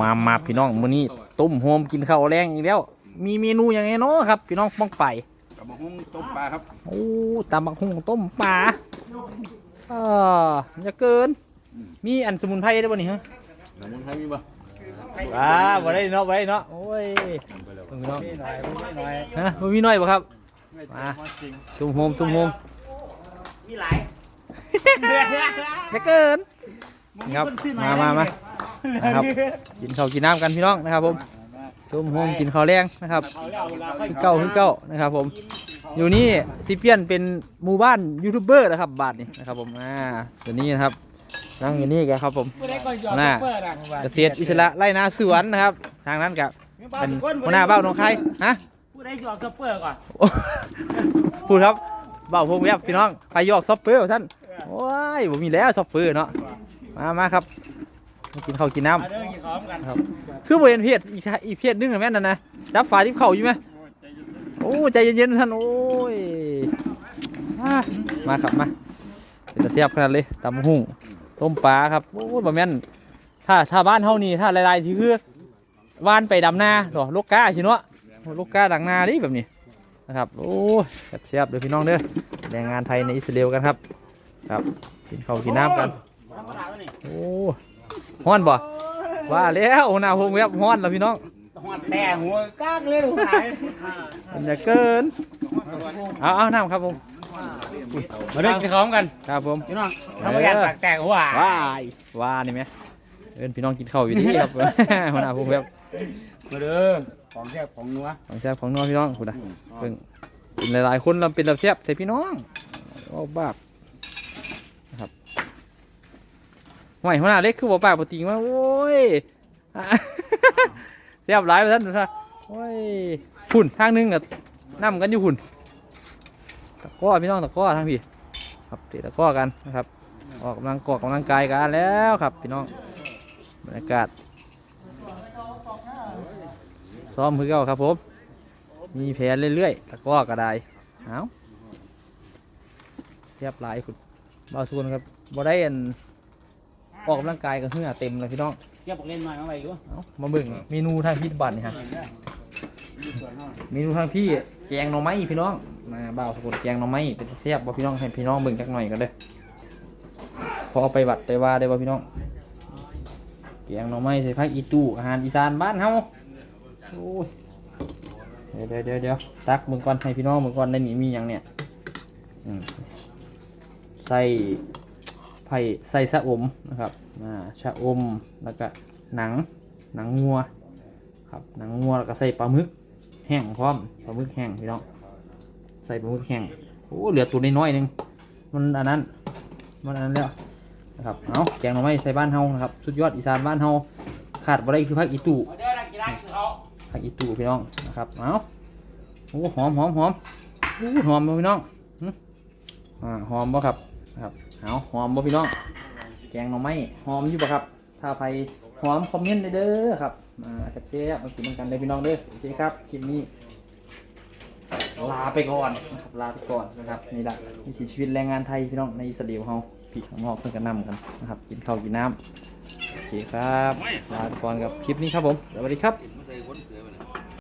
มามาพี่น้องมื้อนี้ต้มโฮมกินข้าวแรงอีกแล้ว มีเมนูอย่างไงเนาะครับ พี่น้องป้องไปกับมะฮุ่งต้มปลาครับโอ้ตำบักหุ่งต้มปลาเอออย่าเกิน มีอันสมุนไพรได้บ่นี่ฮะน้ำมันไทยมีบ่ว้าบ่ได้เนาะบ่ได้เนาะโอ้ยเบิ่งพี่น้องฮะบ่มีน้อยบ่ครับมาตุ้มโฮมตุ้มโฮมมีหลายอย่าเกินครับมามามา นะครับ กินข้าวกินน้ำกันพี่น้องนะครับผมตุ้มโฮมกินข้าวแรงนะครับคือเก้าคือเก้านะครับผม อยู่นี่ซิเปียนเป็นหมู่บ้านยูทูบเบอร์นะครับบาทนี่นะครับผมอ่าตัวนี้นะครับนั่งอยู่นี่กันครับผมผู้ใดก็ยอมน่าเปิดอะเกษตรอิสระไร่นาสวนนะครับ ทางนั้นกับเป็นหัวหน้าเบ้าหนองคายฮะผู้ใดยอมเปิดก่อนโอ้พูดครับเบ้าพงแวบพี่น้องใครยอกซอฟเปอร์ท่านโอ้ยผมมีแล้วซอฟเปอร์เนาะมามาครับมา กินข้าวกินน้มาเด้อกินข้าวกันำคือบริเวณเพศอีกอีกเพศนึงอะแม่นนั่นนะจับฝาจิบเข่าอยู่ไหมโอ้ใจเย็นๆท่านโอ้ยอะมาครับมาเป็นตะเสียบขนาดเลยตำหุ่งต้มปลาครับโอ้ยบะแม่นถ้าถ้าบ้านเฮานี่ถ้าหลายๆที่คือว่านไปดำนาหรอลูกกาสิเนาะลูกกาดังนาดิแบบนี้นะครับโอ้ยเสียบๆเด้อพี่น้องเด้อแรงงานไทยในอิสราเอลกันครับ ครับกินข้าวกินน้ำกันโอ้ ฮ้อนบ่ว่าแล้วหัวหน้าพงเว็บฮ้อนแล้วพี่น้องหัวแต่หัวกากเลยหัวหายมันจะเกินเอาเอาน้ำครับผมมาเด้อกินข้าวกันครับผมพี่น้องทำงานปากแตกหัวว้ายว่านี่ไหมเอินพี่น้องกินข้าวอยู่ที่ครับหัวหน้าพงเว็บมาเด้อของแซ่บของนัวของแซ่บของนัวพี่น้องคุณนะเพิ่งกินหลายๆคนเราเป็นระแซ่บแต่พี่น้องโอ้บ้านะครับ ห่วยหัวหน้าเล็กคือบ่ปากบ่ติงว่าโอ้ยอะแซ่บหลายไปท่านท่านโอ้ยหุ่นทางหนึงกับนั่กันอยู่หุ่นตะก้อพี่น้องตะก้อทางพี่ครับเตะตะก้อกันนะครับ ออกกำลังกอกกำลังกายกันแล้วครับ พี่น้องบรรยากาศซ้อมมือเก่าครับผมมีแผนเรื่อยๆตะก้อกระไดเอาเรียบร้อยคุณบาวส่วนครับบ่ได้อัน ออกกำลังกายกันเพื่อเต็มเลยพี่น้องเก็บเล่นหน่อยมาไว้อยู่เอามาเบิ่งเมนูทางพี่บัตรนี่ฮะเมนูทางพี่แกงหน่อไม้พี่น้องมาบ่าวสกุลแกงหน่อไม้เป็นเสียบบ่พี่น้องให้พี่น้องเบิ่งจักหน่อยกันเด้อพอเอาไปบัดไปว่าได้บ่พี่น้องแกงหน่อไม้ใส่ผักอีตู้อาหารอีสานบ้านเฮาโอ้ยเดี๋ยวเดี๋ยวเดี๋ยวตักมึงก่อนให้พี่น้องมึงก่อนได้มีมีอย่างเนี่ยอืมใส่ ไผ่ใส่สะอมนะครับอ่าชะอมแล้วก็หนังหนังงัวครับหนังงัวแล้วก็ใส่ปลาหมึกแห้งพร้อมปลาหมึกแห้งพี่น้องใส่ปลาหมึกแห้งโอ้เหลือตัวน้อยๆหนึงมันอันนั้นมันอันนั้นแล้วนะครับเอาแกงหน่อไม้ใส่บ้านเฮานะครับสุดยอดอีสานบ้านเฮาขาดบ่ได้คือผักอีตู่พักกีฬากินข้าวผักอีตู่พี่น้องนะครับเอาโอ้หอมหอมหอมโอ้หอมพี่น้องอ่าหอมบ่ครับ นะครับเอาหอมบ่พี่น้องแกงหน่อไม้หอมอยู่บ่ครับ ถ้าใครหอมคอมเมนต์ได้เด้อครับมาแซ่บๆมากินกันเลยพี่น้องเด้อโอเคครับคลิปนี้ลาไปก่อนนะครับลาไปก่อนนะครับนี่แหละวิถีชีวิตแรงงานไทยพี่น้องในอิสราเอลเฮาพี่ข้างนอกเพิ่งกันนำกันนะครับกินข้าวกินน้ำโอเคครับลาไปก่อนกับคลิปนี้ครับผมสวัสดีครับ